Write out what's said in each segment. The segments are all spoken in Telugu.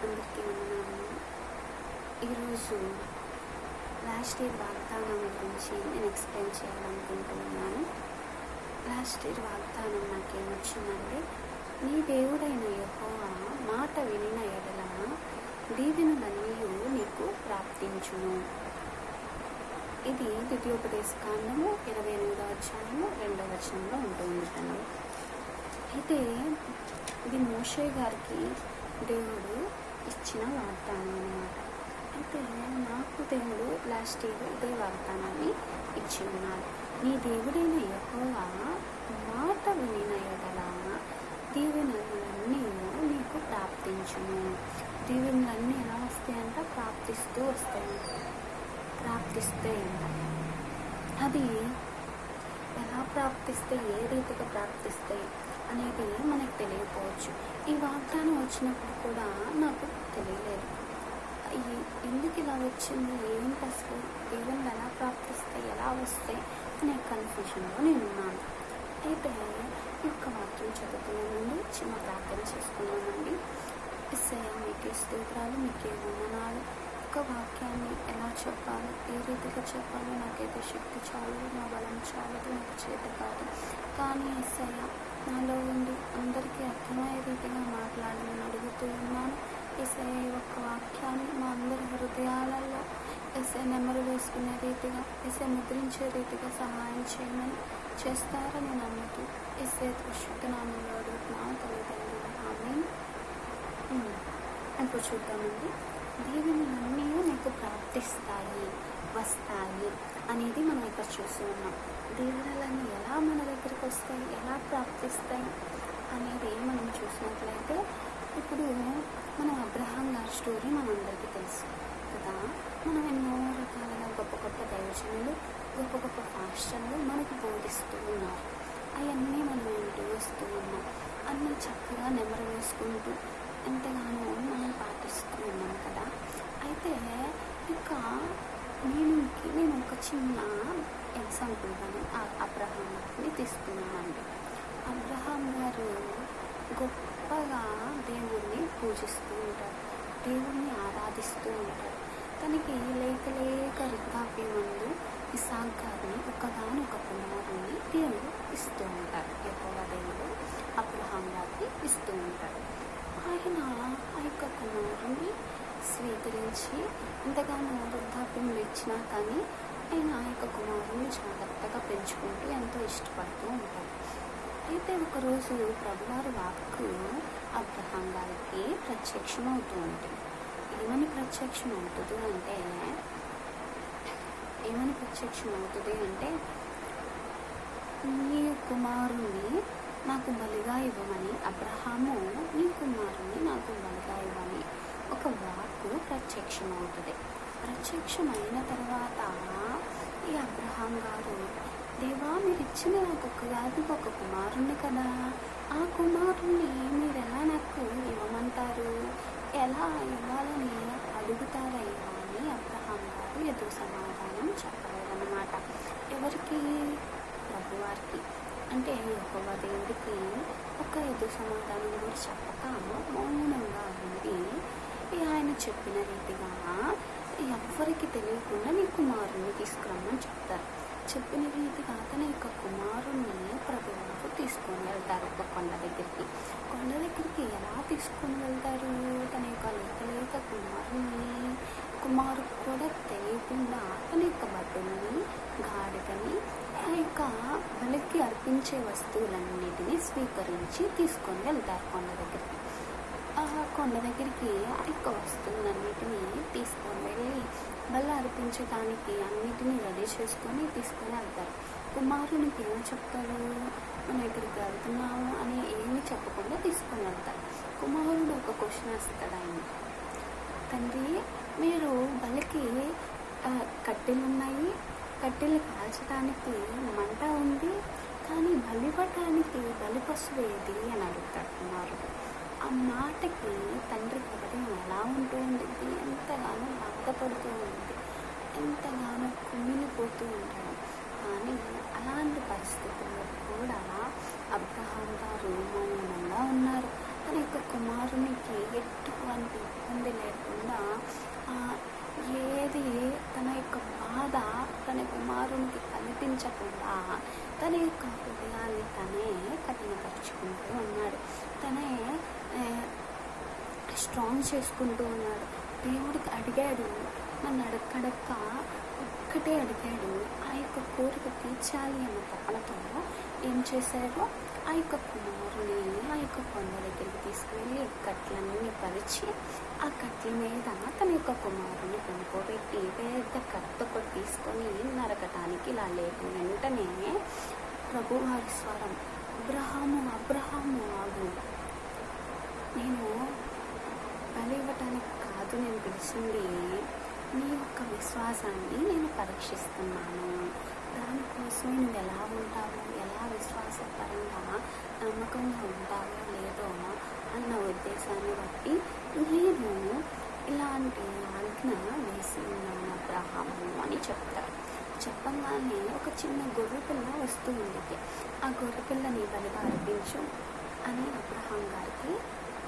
అందరికీ ఉన్నాను ఈరోజు లాస్ట్ ఇయర్ వాగ్దానం గురించి నేను ఎక్స్ప్లెయిన్ చేయాలనుకుంటున్నాను. లాస్ట్ ఇయర్ వాగ్దానం నాకేమొచ్చిందంటే నీ దేవుడైన యెహోవా మాట వినిన ఎడల దీవెనలన్నీ నీకు ప్రాప్తించును. ఇది ద్వితీయోపదేశ కాండము ఇరవై ఎనిమిదవ అధ్యాయము రెండవ వచనంలో ఉంటుంది తను అయితే ఇది మోషే గారికి దేవుడు ఇచ్చిన వాగ్దానం అనమాట అయితే నాకు దేవుడు లాస్ట్ ఇయర్ ఇదే వాగ్దానాన్ని ఇచ్చి ఉన్నారు నీ దేవుడైన యెహోవా మాట వినిన ఎడలా దీవెనలన్నీ నీకు ప్రాప్తించును. దీవెనలన్నీ ఎలా వస్తాయంట? ప్రాప్తిస్తూ వస్తాయి. ప్రాప్తిస్తాయి అంట అది ఎలా ప్రాప్తిస్తే? ఏ రీతిగా ప్రాప్తిస్తాయి అనేది మనకు తెలియకపోవచ్చు. ఈ వాగ్దానం వచ్చినప్పుడు కూడా నాకు తెలియలేదు. ఈ- ఎందుకు ఇలా వచ్చింది? ఏంటి అసలు? దేవుళ్ళు ఎలా ప్రాప్తిస్తాయి ఎలా వస్తాయి అనే కన్ఫ్యూషన్లో నేను ఉన్నాను. అయితే ఈ యొక్క వాక్యం చదువుతున్నానండి చిన్న ప్రార్థన చేసుకున్నానండి ఇసయ మీకే స్తోత్రాలు మీకే వందనాలు. ఒక వాక్యాన్ని ఎలా చెప్పాలి? ఏ రీతిగా చెప్పాలో? నాకైతే శక్తి చాలు నా బలం చాలదు నాకు చేత కాదు. కానీ ఎస్ఐ నాలో ఉండి అందరికీ అర్థమయ్యే రీతిగా మాట్లాడమని అడుగుతూ ఉన్నాను. ఎస్ఐ యొక్క వాక్యాన్ని మా అందరి హృదయాలలో ఎస్ఐ నెమరు వేసుకునే రీతిగా ఎస్ఐ ముద్రించే రీతిగా సహాయం చేయమని చేస్తారని నమ్ముతూ ఎస్ఐ పరిశుద్ధ నామంలో అడుగుతున్నాను. తల్లిదండ్రులు ఆమె ఇప్పుడు చూద్దామండి. దీవెనలన్నీ నీకు ప్రాప్తిస్తాయి. వస్తాయి అనేది మనం ఇక్కడ చూస్తూ ఉన్నాం. దీవెనలన్నీ ఎలా మన దగ్గరికి వస్తాయి? ఎలా ప్రాప్తిస్తాయి? అనేది మనం చూసినట్లయితే ఇప్పుడు మనం అబ్రహాం గారి స్టోరీ మనందరికీ తెలుసు కదా. మనం ఎన్నో రకాలైన గొప్ప గొప్ప దైవజనులు గొప్ప గొప్ప పాస్టర్లు మనకు బోధిస్తూ ఉన్నారు. అవన్నీ మనం వింటూ వస్తూ ఉన్నాం. అన్నీ చక్కగా నెమరు వేసుకుంటూ ఎంతగానో మనం పాటిస్తూ ఉన్నాం కదా. అయితే ఇక నేను నేను ఒక చిన్న ఎగ్జాంపుల్ కానీ అబ్రహాం గారిని తీసుకున్నానండి అబ్రహాం గారు గొప్పగా దేవుణ్ణి పూజిస్తూ ఉంటారు దేవుణ్ణి ఆరాధిస్తూ ఉంటారు. తనకి లేక లేక వృద్ధాప్యం ముందు ఇసాక్ గారిని ఒకగానొక కుమారుని దేవుడు ఇస్తూ ఉంటారు ఎక్కువ దేవుడు అబ్రహాం గారికి ఇస్తూ ఉంటారు ఆయన ఆ యొక్క కుమారుని స్వీకరించి ఎంతగానో వృద్ధాప్యం ఇచ్చినా కానీ ఆయన ఆ యొక్క కుమారుని జాగ్రత్తగా పెంచుకుంటూ ఎంతో ఇష్టపడుతూ ఉంటారు అయితే ఒకరోజు ప్రభువారి వాక్కు అబ్రహాం గారికి ప్రత్యక్షమవుతూ ఉంటుంది. ఏమని ప్రత్యక్షం అవుతుంది అంటే ఏమని ప్రత్యక్షం అవుతుంది అంటే నీ కుమారుణ్ణి నాకు బలిగా ఇవ్వమని అబ్రహాము నీ కుమారుణ్ణి నాకు బలిగా ఇవ్వమని ఒక వాక్కు ప్రత్యక్షం అవుతుంది ప్రత్యక్షమైన తర్వాత ఈ అబ్రహాం గారు దేవా మీరు ఇచ్చిన నాకు ఒక కాదు ఒక కుమారుణ్ణి కదా. ఆ కుమారుణ్ణి మీరు ఎలా నాకు ఇవ్వమంటారు? ఎలా ఇవ్వాలని అడుగుతారయ్యా అని అబ్రహాం గారు ఎదురు సమాధానం చెప్పలేదన్నమాట. ఎవరికి? ప్రభువారికి. అంటే యెహోవ దేవుడికి ఒక ఎదురు సమాధానం కూడా చెప్పక మౌనంగా ఉండి ఆయన చెప్పిన రీతిగా ఎవ్వరికి తెలియకుండా నీ కుమారుణ్ణి తీసుకురమ్మని చెప్తారు. చెప్పిన రీతిగా తన యొక్క కుమారుణ్ణి ప్రభువుకు తీసుకొని వెళ్తారు ఒక కొండ దగ్గరికి. కొండ దగ్గరికి ఎలా తీసుకొని వెళ్తారు? తన యొక్క లేక లేక కుమారుని కూడా తెలియకుండా తన యొక్క బట్టలని గాడిదని ఆ యొక్క బలికి అర్పించే వస్తువులన్నిటినీ స్వీకరించి తీసుకొని వెళ్తారు కొండ దగ్గరికి. కొండ దగ్గరికి అరిక యొక్క వస్తువులన్నిటినీ తీసుకొని వెళ్ళి బల్ల అర్పించడానికి అన్నిటినీ రెడీ చేసుకొని తీసుకొని వెళ్తారు. కుమారునికి ఏం చెప్తారు మనం ఇక్కడికి వెళ్తున్నాము అని ఏమీ చెప్పకుండా తీసుకొని వెళ్తారు. కుమారుడు ఒక క్వశ్చన్ వేస్తాడు ఆయన. తండ్రి మీరు బలికి కట్టెలు ఉన్నాయి. కట్టెలు కాల్చడానికి మంట ఉంది. కానీ బలిపటానికి బలి పశువు ఏది? అని అడుగుతాడు కుమారుడు. ఆ మాటకి తండ్రి పదం ఎలా ఉంటూ ఉంటుంది ఎంతగానో బాధపడుతూ ఉంటుంది ఎంతగానో కుమిలిపోతూ ఉంటాడు కానీ అలాంటి పరిస్థితుల్లో కూడా అబ్రహాం గారు మౌనంగా ఉన్నారు. తన యొక్క కుమారునికి ఎటువంటి ఇబ్బంది లేకుండా ఏది తన యొక్క బాధ తన కుమారునికి కనిపించకుండా తన యొక్క హృదయాన్ని తనే కఠినపరుచుకుంటూ ఉన్నాడు. తనే స్ట్రాంగ్ చేసుకుంటూ ఉన్నాడు. దేవుడికి అడిగాడు. నన్ను అడగడక్క ఒక్కటే అడిగాడు. ఆ యొక్క కోరిక తీర్చాలి అన్న తపనతో ఏం చేశారు ఆ యొక్క కుమారుని ఆ యొక్క కొండ దగ్గరికి తీసుకువెళ్ళి కట్లన్నీ పరిచి ఆ కట్ల మీద తన యొక్క కుమారుని పడుకోబెట్టి పెద్ద కత్త ఒకటి తీసుకొని నరకటానికి ఇలా లేపు వెంటనే ప్రభువారి స్వరం అబ్రహాము అబ్రహాము ఆగు. నేను బలి ఇవ్వటానికి కాదు నేను పిలిచింది నీ యొక్క విశ్వాసాన్ని నేను పరీక్షిస్తున్నాను. దానికోసం నువ్వు ఎలా ఉంటావు? ఎలా విశ్వాసపరంగా నమ్మకంగా ఉంటావో లేదో అన్న ఉద్దేశాన్ని బట్టి నేను ఇలాంటి ఆజ్ఞ వేసి ఉన్నాను అబ్రహాము అని చెప్తారు. చెప్పగానే ఒక చిన్న గొర్రె పిల్ల వస్తూ ఉండేది. ఆ గొర్రె పిల్లని బలిగా అర్పించు అని అబ్రహాం గారికి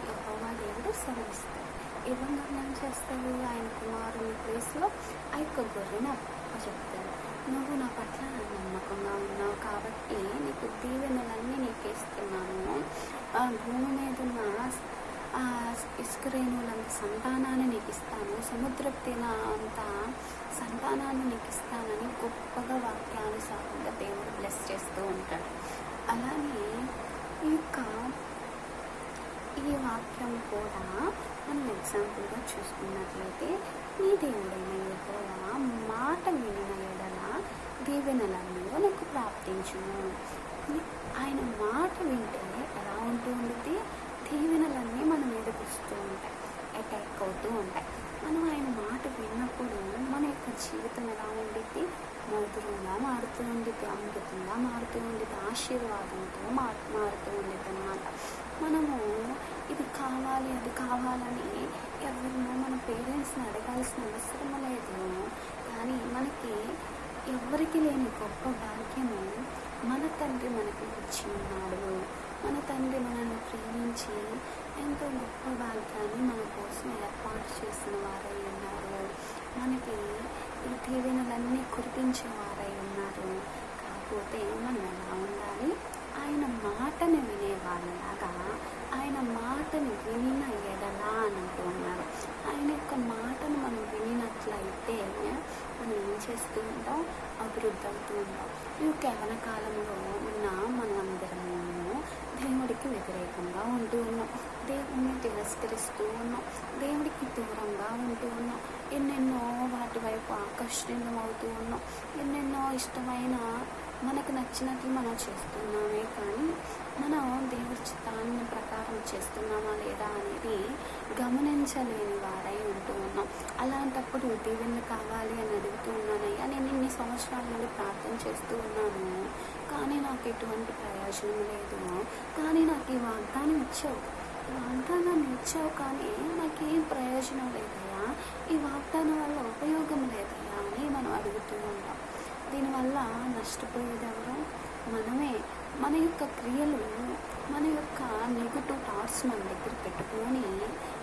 యహోవా దేవుడు సెలవిస్తాడు. ఇవ్వంగా ఏం చేస్తాడు ఆయన కుమారుని ప్లేస్లో ఆ యొక్క గొర్రెను చెప్తాను నువ్వు నా పట్ల నమ్మకంగా ఉన్నావు కాబట్టి నీకు దీవెనలన్నీ నీకు ఇస్తున్నాను ఆ భూమి మీద ఉన్న ఆ ఇసుక సంతానాన్ని నీకు ఇస్తాను సముద్రపు తిన అంత సంతానాన్ని నీకు ఇస్తానని గొప్పగా వాక్యానుసారంగా దేవుడు బ్లెస్ చేస్తూ ఉంటాడు. అలానే ఈ యొక్క ఈ వాక్యం కూడా మనం ఎగ్జాంపుల్గా చూసుకున్నట్లయితే నీ దేవుడైన యెహోవా మాట వినిన ఎడల దీవెనలన్నీ నీకు ప్రాప్తించును. ఆయన మాట వింటే ఎలా ఉంటూ ఉంటుంది దీవెనలన్నీ మన మీదకి వస్తూ ఉంటాయి అటాక్ అవుతూ ఉంటాయి. మనం ఆయన మాట విన్నప్పుడు మన యొక్క జీవితం ఎలా ఉండిద్ది? మధురంగా మారుతూ ఉండిద్ది అమృతంగా మారుతూ ఉండిద్ది ఆశీర్వాదంతో మా మారుతూ ఉండిద్ది అనమాట మనము ఇది కావాలి అది కావాలని ఎవరినో మన పేరెంట్స్ని అడగాల్సిన అవసరం లేదు. కానీ మనకి ఎవరికి లేని గొప్ప భాగ్యము మన తండ్రి మనకి ఇచ్చి ఉన్నాడు. మన తండ్రి మనల్ని ప్రేమించి ఎంతో గొప్ప భాగ్యాన్ని మన కోసం ఏర్పాటు చేసిన వారై ఉన్నారు. మనకి ఈ దీవెనలన్నీ కురిపించే వారై ఉన్నారు. కాకపోతే మనం ఎలా ఉండాలి? ఆయన మాటని వినేవాళ్ళలాగా ఆయన మాటను వినిన ఎడలా అని అంటూ ఉన్నారు. ఆయన యొక్క మాటను మనం వినినట్లయితే మనం ఏం చేస్తూ ఉంటాం అభివృద్ధి అవుతూ ఉంటాం. ఈ కేవల కాలంలో ఉన్న మనందరము దేవుడికి వ్యతిరేకంగా ఉంటూ ఉన్నాం. దేవుడిని తిరస్కరిస్తూ ఉన్నాం. దేవుడికి దూరంగా ఉంటూ ఉన్నాం. ఎన్నెన్నో వాటి వైపు ఆకర్షణీయం అవుతూ ఉన్నాం. ఎన్నెన్నో ఇష్టమైన మనకు నచ్చినట్లు మనం చేస్తున్నామే కానీ మనం దేవుడి చిత్తాన్ని ప్రకారం చేస్తున్నామా లేదా అనేది గమనించలేని వారై ఉంటూ ఉన్నాం. అలాంటప్పుడు దీవెనలు కావాలి అని అడుగుతూ ఉన్నానయ్యా నేను ఇన్ని సంవత్సరాల నుండి ప్రార్థన చేస్తూ ఉన్నాను. కానీ నాకు ఎటువంటి ప్రయోజనం లేదు. కానీ నాకు ఈ వాగ్దానం ఇచ్చావు. ఈ వాగ్దానాన్ని ఇచ్చావు కానీ నాకేం ప్రయోజనం లేదయ్యా. ఈ వాగ్దానం వల్ల ఉపయోగం లేదయ్యా అని మనం అడుగుతూ ఉంటాం దీనివల్ల నష్టపోయేది ఎవరు మనమే. మన యొక్క క్రియలు మన యొక్క నెగిటివ్ థాట్స్ మన దగ్గర పెట్టుకొని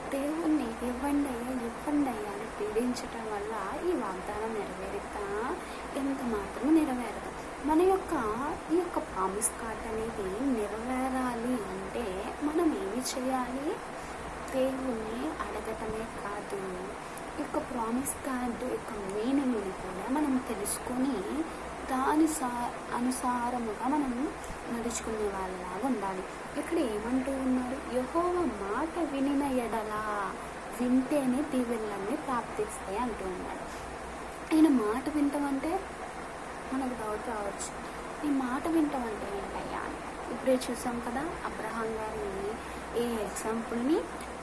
దేవుణ్ణి ఇవ్వండి అయ్యా ఇవ్వండి అయ్యా అని పీడించటం వల్ల ఈ వాగ్దానం నెరవేరుతా? ఎంత మాత్రం నెరవేరదు. మన యొక్క ఈ యొక్క ప్రామిస్ కార్డ్ అనేది నెరవేరాలి అంటే మనం ఏమి చేయాలి? దేవుణ్ణి అడగటమే కాదు. యొక్క ప్రామిస్ కార్డు యొక్క మీనింగ్ని కూడా మనం తెలుసుకొని దాని సా అనుసారముగా మనం నడుచుకునే వాళ్ళలాగా ఉండాలి. ఇక్కడ ఏమంటూ ఉన్నారు? యహోవ మాట వినిన ఎడలా వింటేనే దీవెళ్ళన్నీ ప్రాప్తిస్తాయి అంటూ ఉన్నాడు ఆయన మాట వింటామంటే మనకు డౌట్ రావచ్చు. ఈ మాట వింటామంటే ఏంటయ్యా? ఇప్పుడే చూసాం కదా అబ్రహాం గారిని ఏ ఎగ్జాంపుల్ని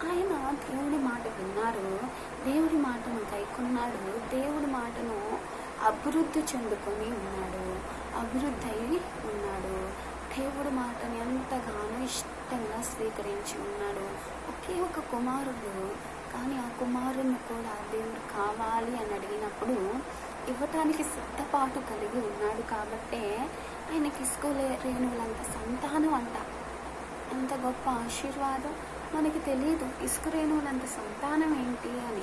ఆయన దేవుడి మాట విన్నారు దేవుడి మాటను గైకున్నాడు దేవుడి మాటను అభివృద్ధి చెందుకొని ఉన్నాడు. అభివృద్ధి అయి ఉన్నాడు. దేవుడి మాటని ఎంతగానో ఇష్టంగా స్వీకరించి ఉన్నాడు. ఒకే ఒక కుమారుడు కానీ ఆ కుమారుని కూడా దేవుడు కావాలి అని అడిగినప్పుడు ఇవ్వటానికి సిద్ధపాటు కలిగి ఉన్నాడు కాబట్టే ఆయనకి ఇసుకోలే రేణువులంత సంతానం అంట. అంత గొప్ప ఆశీర్వాదం. మనకి తెలియదు ఇసుక రేణువులంత సంతానం ఏంటి అని.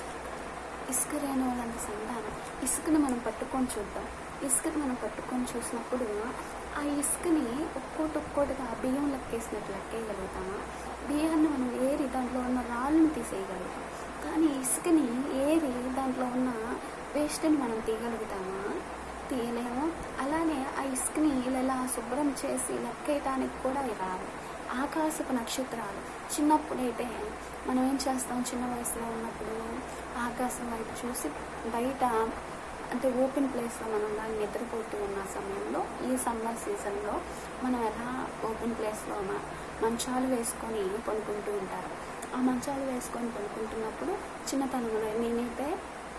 ఇసుక రేణువులంత సంతానం. ఇసుకను మనం పట్టుకొని చూద్దాం. ఇసుకని మనం పట్టుకొని చూసినప్పుడు ఆ ఇసుకని ఒక్కోటి ఒక్కోటిగా బియ్యం లెక్కేసినట్టు లెక్కేయగలుగుతామా? బియ్యాన్ని మనం ఏరి దాంట్లో ఉన్న రాళ్ళను తీసేయగలుగుతాం. కానీ ఇసుకని ఏరి దాంట్లో ఉన్న వేస్ట్ని మనం తీయగలుగుతామా? తీయలేము. అలానే ఆ ఇసుకని ఇలా శుభ్రం చేసి లెక్కేయటానికి కూడా రాదు. ఆకాశపు నక్షత్రాలు చిన్నప్పుడైతే మనం ఏం చేస్తాం? చిన్న వయసులో ఉన్నప్పుడు ఆకాశం వైపు చూసి బయట అంటే ఓపెన్ ప్లేస్లో మనం దాన్ని నిద్రపోతూ ఉన్న సమయంలో ఈ సమ్మర్ సీజన్లో మనం ఎలా ఓపెన్ ప్లేస్లో మంచాలు వేసుకొని పడుకుంటూ ఉంటారు. ఆ మంచాలు వేసుకొని పడుకుంటున్నప్పుడు చిన్నతనంలో నేనైతే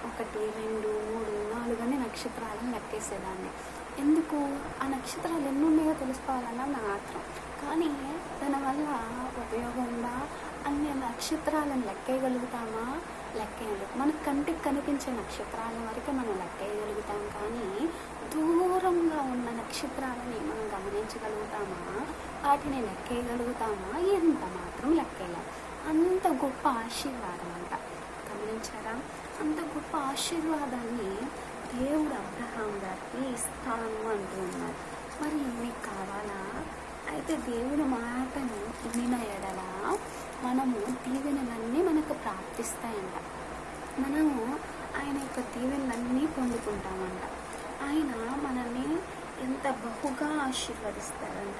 ఒకటి రెండు మూడు నాలుగు అనే నక్షత్రాలను లెక్కేసేదాన్ని. ఎందుకు? ఆ నక్షత్రాలు ఎన్ని ఉన్నాయో తెలుసుకోవాలన్నా నా ఆత్రం కానీ దానివల్ల ఉపయోగం ఉందా? అన్ని నక్షత్రాలను లెక్కేయగలుగుతామా? లెక్కేయలేదు. మన కంటికి కనిపించే నక్షత్రాల వరకే మనం లెక్కేయగలుగుతాం. కానీ దూరంగా ఉన్న నక్షత్రాలని మనం గమనించగలుగుతామా? వాటిని లెక్కేయగలుగుతామా? ఎంత మాత్రం లెక్కేయలేం. అంత గొప్ప ఆశీర్వాదం అంట. గమనించారా? అంత గొప్ప ఆశీర్వాదాన్ని దేవుడు అబ్రహాం గారికి ఇస్తాను అంటూ ఉన్నారు. మరి మీకు కావాలా? అయితే దేవుడు మాటను వినిన ఎడల మనము దీవెనలన్నీ మనకు ప్రాప్తిస్తాయంట. మనము ఆయన యొక్క దీవెనలన్నీ పొందుకుంటామంట. ఆయన మనల్ని ఎంత బహుగా ఆశీర్వదిస్తారంట.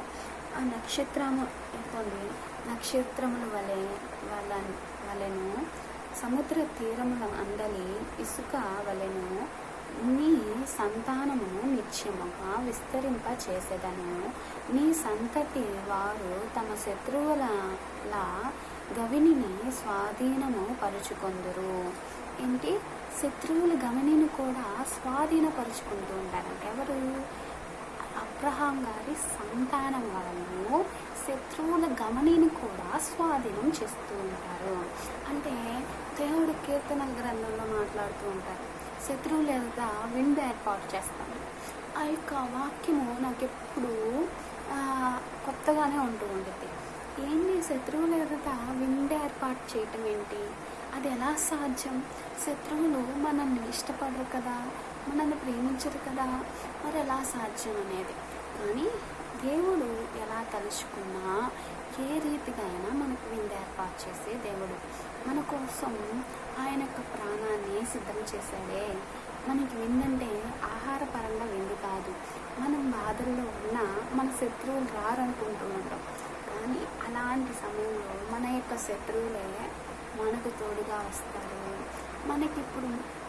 ఆ నక్షత్రము పొంది నక్షత్రముల వలె వల వలెను సముద్ర తీరముల అందలి ఇసుక వలెను నీ సంతానమును నిత్యముగా విస్తరింప చేసేదను నీ సంతతి వారు తమ శత్రువుల గవినిని స్వాధీనము పరుచుకొందురు. ఏంటి? శత్రువుల గమనిని కూడా స్వాధీనపరుచుకుంటూ ఉంటారంట ఎవరు? అబ్రహాం గారి సంతానం వాళ్ళు శత్రువుల గమనిని కూడా స్వాధీనం చేస్తూ ఉంటారు అంటే దేవుడు కీర్తన గ్రంథంలో మాట్లాడుతూ ఉంటారు శత్రువులు ఎదుట విందు ఏర్పాటు చేస్తాను ఆ యొక్క వాక్యము నాకు ఎప్పుడు కొత్తగానే ఉంటూ ఉంటుంది ఏంటి శత్రువు ఎదుట విందు ఏర్పాటు చేయటం ఏంటి? అది ఎలా సాధ్యం? శత్రువులు మనల్ని ఇష్టపడరు కదా? మనల్ని ప్రేమించరు కదా? మరి ఎలా సాధ్యం అనేది? కానీ దేవుడు ఎలా తలుచుకున్నా ఏ రీతిగా అయినా మనకు విందు ఏర్పాటు చేసే దేవుడు. మన కోసం ఆయన యొక్క ప్రాణాన్ని సిద్ధం చేశాడే. మనకి విందంటే ఆహారపరంగా విందు కాదు. మనం బాధల్లో ఉన్న మన శత్రువులు రారనుకుంటూ ఉంటాం. కానీ అలాంటి సమయంలో మన యొక్క శత్రువులే మనకు తోడుగా వస్తారు. మనకి ఇప్పుడు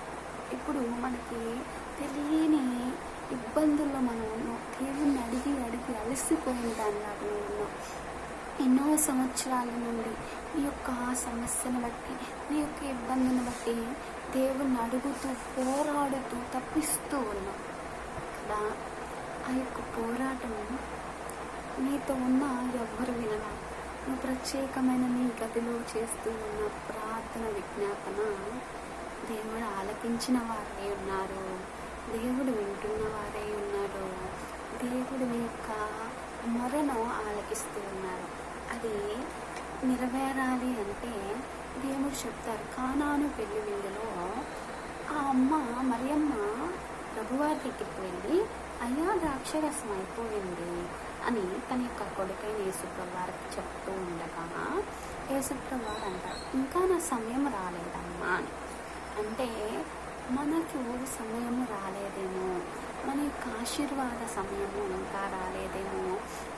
ఇప్పుడు మనకి తెలియని ఇబ్బందుల్లో మనం దేవుణ్ణి అడిగి అడిగి అలసిపోయిన దానిలాగా ఉన్నాం. ఎన్నో సంవత్సరాల నుండి నీ యొక్క సమస్యను బట్టి నీ యొక్క ఇబ్బందిని బట్టి దేవుణ్ణి అడుగుతూ పోరాడుతూ తప్పిస్తూ ఉన్నాం. కదా? ఆ యొక్క పోరాటం నీతో ఉన్న ఎవ్వరు వినరా? నువ్వు ప్రత్యేకమైన నీ గదిలో చేస్తూ ఉన్న ప్రార్థన విజ్ఞాపన దేవుడు ఆలకించిన వారే ఉన్నారు. దేవుడు వింటున్న వారే ఉన్నారు. దేవుడు నీ యొక్క మొరను ఆలకిస్తూ ఉన్నారు. అది నెరవేరాలి అంటే దేవుడు చెప్తారు కానాను పెళ్ళి విందులో ఆ అమ్మ మరియమ్మ ప్రభువారి దగ్గరికి వెళ్ళి అయ్యా ద్రాక్షరసం అయిపోయింది అని తన యొక్క కొడుకైన యేసుప్రభువారికి చెప్తూ ఉండగా యేసుప్రభువారు అంటారు ఇంకా నా సమయం రాలేదమ్మా అని. అంటే మనకు సమయం రాలేదేమో. మన యొక్క ఆశీర్వాద సమయము ఇంకా రాలేదేమో.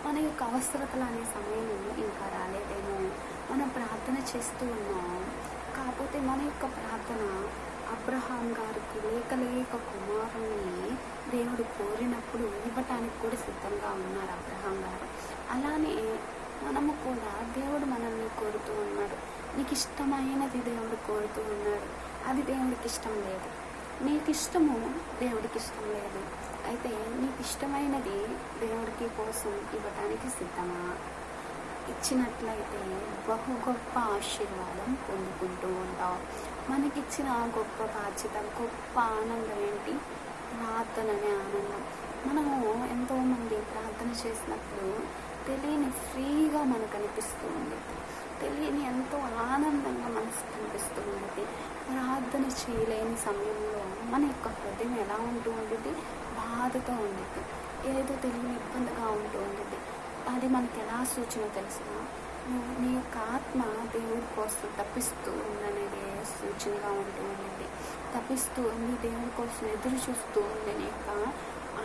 మన యొక్క అవసరతలు అనే సమయము ఇంకా రాలేదేమో. మనం ప్రార్థన చేస్తూ ఉన్నాం. కాకపోతే మన యొక్క ప్రార్థన అబ్రహాం గారికి లేక లేక కుమారుని దేవుడు కోరినప్పుడు ఇవ్వటానికి కూడా సిద్ధంగా ఉన్నారు అబ్రహాం గారు. అలానే మనము కూడా దేవుడు మనల్ని కోరుతూ ఉన్నాడు. నీకు ఇష్టమైనది దేవుడు కోరుతూ ఉన్నాడు. అది దేవుడికి ఇష్టం లేదు. నీకు ఇష్టము దేవుడికి ఇష్టం లేదు. అయితే నీకు ఇష్టమైనది దేవుడికి కోసం ఇవ్వటానికి సిద్ధమా? ఇచ్చినట్లయితే బహు గొప్ప ఆశీర్వాదం పొందుకుంటూ ఉంటావు. మనకిచ్చిన గొప్ప బాధ్యత గొప్ప ఆనందం ఏంటి? ప్రార్థన అనే ఆనందం. మనము ఎంతోమంది ప్రార్థన చేసినప్పుడు తెలియని ఫ్రీగా మనకు అనిపిస్తూ ఉంది. తెలియని ఎంతో ఆనందంగా మనసు కనిపిస్తూ ప్రార్థన చేయలేని సమయంలో మన యొక్క హృదయం ఎలా ఉంటూ ఉండేది బాధతో ఉండేది ఏదో తెలియని ఇబ్బందిగా ఉంటూ ఉండేది అది మనకి ఎలా సూచన తెలిసిన నీ యొక్క ఆత్మ దేవుడి కోసం తప్పిస్తూ ఉందనేది సూచనగా ఉంటూ ఉండేది తప్పిస్తూ ఉంది దేవుడి కోసం ఎదురు చూస్తూ ఉంది నీ యొక్క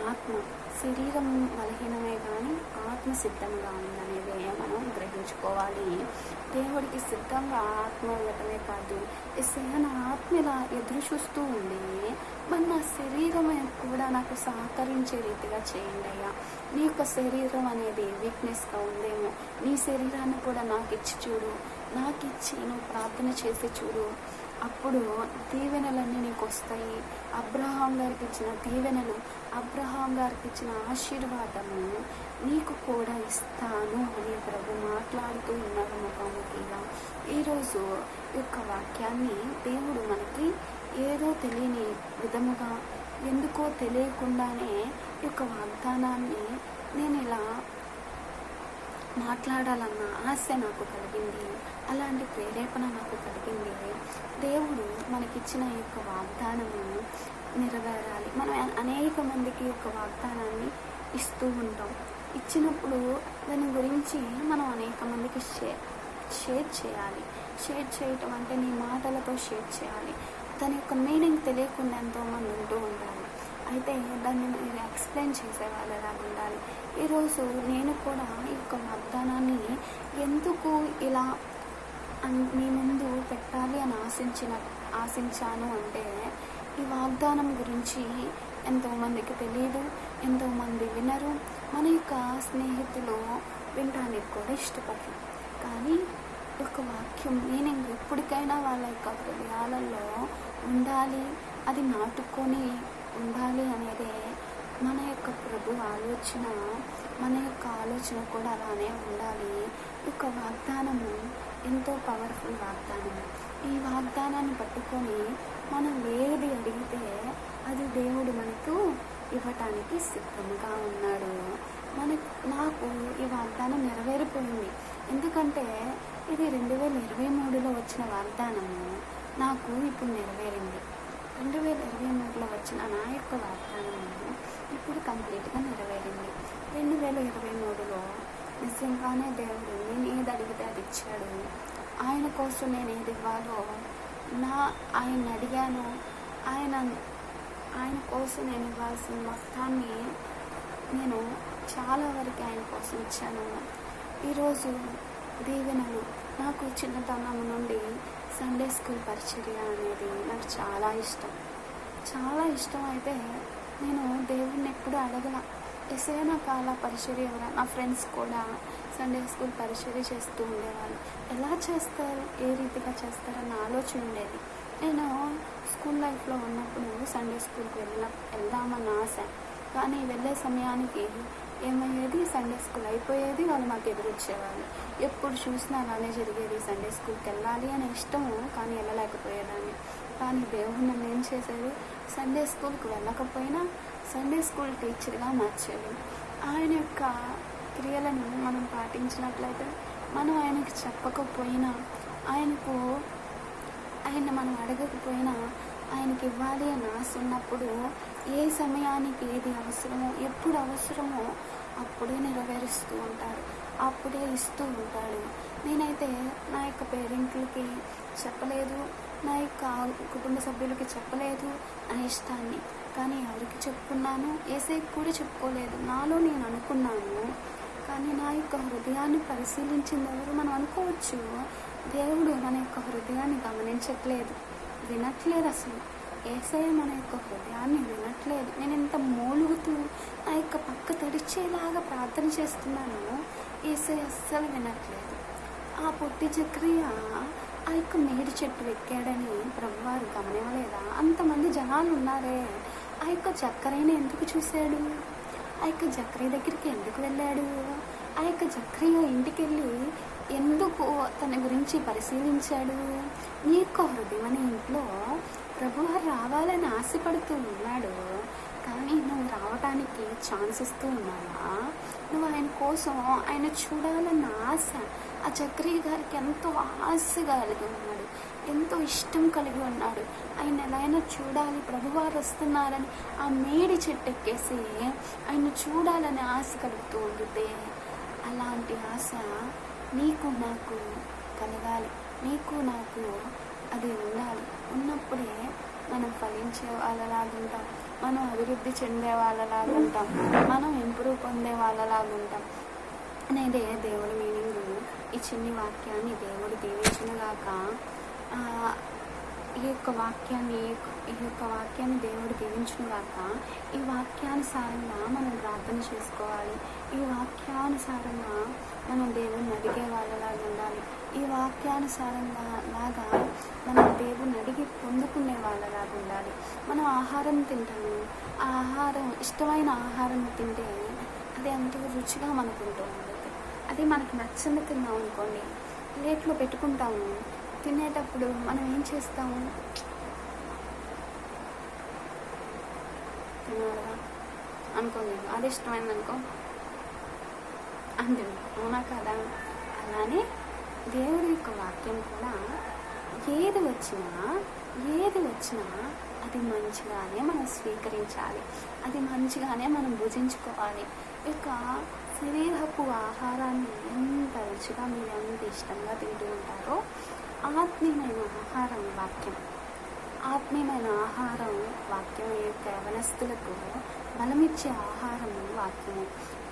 ఆత్మ శరీరం బలహీనమే కానీ ఆత్మ సిద్ధంగా ఉందనేది మనం గ్రహించుకోవాలి. దేవుడికి సిద్ధంగా ఆత్మ ఇవ్వటమే కాదు ఎస్ఐ నా ఆత్మ ఇలా ఎదురు చూస్తూ ఉంది మరి నా శరీరం కూడా నాకు సహకరించే రీతిగా చేయండి అయ్యా. నీ యొక్క శరీరం అనేది వీక్నెస్గా ఉందేమో నీ శరీరాన్ని కూడా నాకు ఇచ్చి చూడు నాకు ఇచ్చి నువ్వు ప్రార్థన చేసి చూడు. అప్పుడు దీవెనలన్నీ నీకు వస్తాయి అబ్రహాం గారికి ఇచ్చిన దీవెనలు అబ్రహాం గారికి ఇచ్చిన ఆశీర్వాదము నీకు కూడా ఇస్తాను అని ప్రభు మాట్లాడుతూ ఉన్నారు ముఖాముఖిగా ఈరోజు ఈ యొక్క వాక్యాన్ని దేవుడు మనకి ఏదో తెలియని విధముగా ఎందుకో తెలియకుండానే ఈ యొక్క వాగ్దానాన్ని నేను ఇలా మాట్లాడాలన్న ఆశ నాకు కలిగింది. అలాంటి ప్రేరేపణ నాకు కలిగింది. దేవుడు మనకిచ్చిన యొక్క వాగ్దానము నెరవేరాలి. మనం అనేక మందికి ఒక వాగ్దానాన్ని ఇస్తూ ఉంటాం. ఇచ్చినప్పుడు దాని గురించి మనం అనేక మందికి షేర్ షేర్ చేయాలి. షేర్ చేయటం అంటే నీ మాటలతో షేర్ చేయాలి. దాని యొక్క మీనింగ్ తెలియకుండా ఎంతోమంది ఉంటూ ఉండాలి. అయితే దాన్ని మీరు ఎక్స్ప్లెయిన్ చేసేవాళ్ళు ఎలా ఉండాలి. ఈరోజు నేను కూడా ఈ యొక్క వాగ్దానాన్ని ఎందుకు ఇలా మీ ముందు పెట్టాలి అని ఆశించిన ఆశించాను అంటే ఈ వాగ్దానం గురించి ఎంతోమందికి తెలియదు ఎంతోమంది వినరు. మన యొక్క స్నేహితులు వినడానికి కూడా ఇష్టపడరు. కానీ ఒక వాక్యం మీనింగ్ ఎప్పటికైనా వాళ్ళ యొక్క హృదయాలలో ఉండాలి అది నాటుకొని ఉండాలి అనేదే మన యొక్క ప్రభు ఆలోచన. మన యొక్క ఆలోచన కూడా అలానే ఉండాలి. ఒక వాగ్దానము ఎంతో పవర్ఫుల్ వాగ్దానం. ఈ వాగ్దానాన్ని పట్టుకొని మనం ఏది అడిగితే అది దేవుడు మనకు ఇవ్వటానికి సిద్ధంగా ఉన్నాడు. మన నాకు ఈ వాగ్దానం నెరవేరిపోయింది. ఎందుకంటే ఇది రెండు వేల ఇరవై మూడులో వచ్చిన వాగ్దానము. నాకు ఇప్పుడు నెరవేరింది. రెండు వేల ఇరవై మూడులో వచ్చిన నా యొక్క వాగ్దానము ఇప్పుడు కంప్లీట్గా నెరవేరింది. రెండు వేల ఇరవై మూడులో నిజంగానే దేవుడు నేను ఏది అడిగితే అది ఇచ్చాడు? ఆయన కోసం నేను ఏది ఇవ్వాలో నా ఆయన అడిగాను. ఆయన ఆయన కోసం నేను ఇవ్వాల్సిన మొత్తాన్ని నేను చాలా వరకు ఆయన కోసం ఇచ్చాను. ఈరోజు దీవెనలు నాకు చిన్నతనం నుండి సండే స్కూల్ పరిచర్య అనేది నాకు చాలా ఇష్టం. చాలా ఇష్టం అయితే నేను దేవుణ్ణి ఎప్పుడు అడగల. ఎసే నాకు అలా పరిచర్య నా ఫ్రెండ్స్ కూడా సండే స్కూల్ పరిచర్య చేస్తూ ఉండేవాళ్ళు. ఎలా చేస్తారు? ఏ రీతిగా చేస్తారన్న ఆలోచన ఉండేది. నేను స్కూల్ లైఫ్లో ఉన్నప్పుడు సండే స్కూల్కి వెళ్ళిన వెళ్దామన్న ఆశ. కానీ వెళ్ళే సమయానికి ఏమయ్యేది? సండే స్కూల్ అయిపోయేది. వాళ్ళు మాకు ఎదురొచ్చేవాళ్ళు. ఎప్పుడు చూసినా అలానే జరిగేది. సండే స్కూల్కి వెళ్ళాలి అనే ఇష్టము కానీ వెళ్ళలేకపోయేదాన్ని. కానీ దేవుడు నన్ను ఏం చేశాడు సండే స్కూల్కి వెళ్ళకపోయినా సండే స్కూల్ టీచర్గా మార్చాడు ఆయన యొక్క క్రియలను మనం పాటించినట్లయితే మనం ఆయనకి చెప్పకపోయినా ఆయనకు ఆయన మనం అడగకపోయినా ఆయనకి ఇవ్వాలి అని ఆశ ఉన్నప్పుడు ఏ సమయానికి ఏది అవసరమో ఎప్పుడు అవసరమో అప్పుడే నెరవేరుస్తూ ఉంటాడు. అప్పుడే ఇస్తూ ఉంటాడు. నేనైతే నా యొక్క పేరెంట్లకి చెప్పలేదు. నా యొక్క కుటుంబ సభ్యులకి చెప్పలేదు నా ఇష్టాన్ని. కానీ ఎవరికి చెప్పుకున్నాను? ఏసైకి కూడా చెప్పుకోలేదు. నాలో నేను అనుకున్నాను. కానీ నా యొక్క హృదయాన్ని పరిశీలించింది ఎవరు మనం అనుకోవచ్చు. దేవుడు మన యొక్క హృదయాన్ని గమనించట్లేదు. వినట్లేదు అసలు. ఏసయ్య మన యొక్క హృదయాన్ని వినట్లేదు. నేను ఎంత మూలుగుతూ నా యొక్క పక్క తడిచేలాగా ప్రార్థన చేస్తున్నాను ఏసఐ అస్సలు వినట్లేదు. ఆ పొట్టి చక్రియ ఆ యొక్క మేడి చెట్టు ఎక్కాడని ప్రభువారు గమనివ్వలేదా? అంతమంది జనాలు ఉన్నారే ఆ యొక్క చక్కరైన ఎందుకు చూశాడు? ఆ యొక్క జక్రియ దగ్గరికి ఎందుకు వెళ్ళాడు? ఆ యొక్క జక్రియ ఇంటికి వెళ్ళి ఎందుకు తన గురించి పరిశీలించాడు? నీ యొక్క హృదయం అనే ఇంట్లో ప్రభువారు రావాలని ఆశపడుతూ ఉన్నాడు. కానీ నువ్వు రావటానికి ఛాన్స్ ఇస్తూ ఉన్నావా? నువ్వు ఆయన కోసం ఆయన చూడాలన్న ఆశ ఆ చక్రి గారికి ఎంతో ఆశగా కలిగి ఉన్నాడు. ఎంతో ఇష్టం కలిగి ఉన్నాడు. ఆయన ఎలా చూడాలి ప్రభువారు వస్తున్నారని ఆ మేడి చెట్టు ఎక్కేసి ఆయన చూడాలని ఆశ కలుగుతూ ఉండితే అలాంటి ఆశ నీకు నాకు కలగాలి. నీకు నాకు అది ఉండాలి. ఉన్నప్పుడే మనం ఫలించే వాళ్ళలాగా ఉంటాం మనం అభివృద్ధి చెందే వాళ్ళలాగా ఉంటాం మనం ఇంప్రూవ్ పొందే వాళ్ళలాగా ఉంటాం అనేది దేవుడి మీనింగ్ ఈ చిన్ని వాక్యాన్ని దేవుడు దీవించునుగాక ఈ యొక్క వాక్యాన్ని ఈ యొక్క వాక్యాన్ని దేవుడు దీవించునుగాక ఈ వాక్యానుసారంగా మనం ప్రార్థన చేసుకోవాలి. ఈ వాక్యానుసారంగా మనం దేవుణ్ణి అడిగే వాళ్ళలాగా ఉండాలి ఈ వాక్యానుసారంగా లాగా మనం దేవుని అడిగి పొందుకునే వాళ్ళలాగా ఉండాలి. మనం ఆహారం తింటాము. ఆ ఆహారం ఇష్టమైన ఆహారం తింటే అది ఎంతో రుచిగా మనకు ఉంటూ ఉంటుంది. అది మనకు నచ్చింది తిన్నాం అనుకోండి ప్లేట్లో పెట్టుకుంటాము. తినేటప్పుడు మనం ఏం చేస్తాము? తినాలిగా అనుకోండి అది ఇష్టమైంది అనుకో అంతే. అవునా కదా? అలానే దేవుడి యొక్క వాక్యం కూడా ఏది వచ్చినా ఏది వచ్చినా అది మంచిగానే మనం స్వీకరించాలి. అది మంచిగానే మనం భుజించుకోవాలి. ఇక శరీరపు ఆహారాన్ని ఎంత రుచిగా మీరు ఎంత ఇష్టంగా తింటూ ఉంటారో ఆత్మీయమైన ఆహారం వాక్యం. ఆత్మీయమైన ఆహారం వాక్యం యొక్క యవనస్తులకు బలమిచ్చే ఆహారము వాక్యము.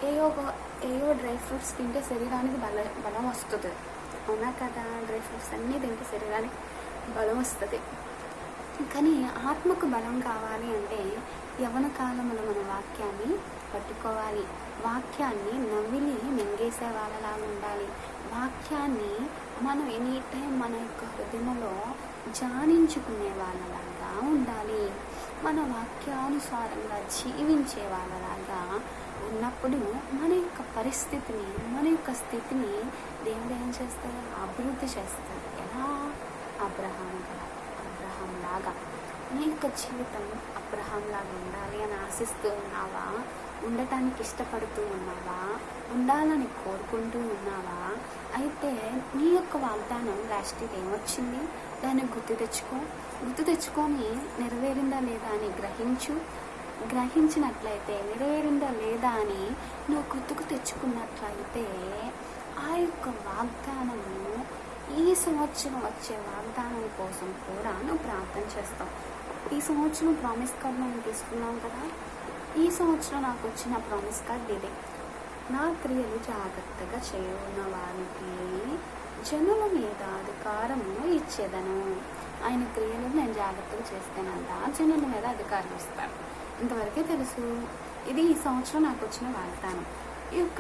ఏయో ఒక- ఏయో డ్రై ఫ్రూట్స్ తింటే శరీరానికి బల బలం వస్తుంది. అవునా కదా? డ్రై ఫ్రూట్స్ అన్నీ తింటే శరీరానికి బలం వస్తుంది. కానీ ఆత్మకు బలం కావాలి అంటే యవన కాలంలో మన వాక్యాన్ని పట్టుకోవాలి. వాక్యాన్ని నవ్విని మింగేసే వాళ్ళలాగా ఉండాలి. వాక్యాన్ని మనం ఎనీ టైం మన యొక్క హృదయంలో జానించుకునే వాళ్ళలాగా ఉండాలి. మన వాక్యానుసారంగా జీవించే వాళ్ళలాగా ఉన్నప్పుడు మన యొక్క పరిస్థితిని మన యొక్క స్థితిని దేవుడు ఏం చేస్తాడు? అభివృద్ధి చేస్తాడు. ఎలా? అబ్రహాం అబ్రహాం లాగా నీ యొక్క జీవితం అబ్రహాం లాగా ఉండాలి అని ఆశిస్తూ ఉన్నావా? ఉండటానికి ఇష్టపడుతూ ఉన్నావా? ఉండాలని కోరుకుంటూ ఉన్నావా? అయితే నీ యొక్క వాగ్దానం లాస్ట్ ఇయర్ ఏమొచ్చింది? దాన్ని గుర్తు తెచ్చుకో. గుర్తు తెచ్చుకొని నెరవేరిందా లేదా అని గ్రహించు. గ్రహించినట్లయితే నెరవేరిందా లేదా అని నువ్వు గుర్తుకు తెచ్చుకున్నట్లయితే ఆ యొక్క వాగ్దానము ఈ సంవత్సరం వచ్చే వాగ్దానం కోసం కూడా నువ్వు ప్రార్థన చేస్తావు. ఈ సంవత్సరం ప్రామిస్ కార్డ్ మనం తీసుకున్నాం కదా? ఈ సంవత్సరం నాకు వచ్చిన ప్రామిస్ కార్డ్ ఇదే. నా క్రియలు జాగ్రత్తగా చేయవున్న వారికి జనుల మీద అధికారము ఇచ్చేదను. ఆయన క్రియలు నేను జాగ్రత్తగా చేస్తానంట జనుల మీద అధికారం ఇస్తాను ఇంతవరకే తెలుసు. ఇది ఈ సంవత్సరం నాకు వచ్చిన వాగ్దానం. ఈ యొక్క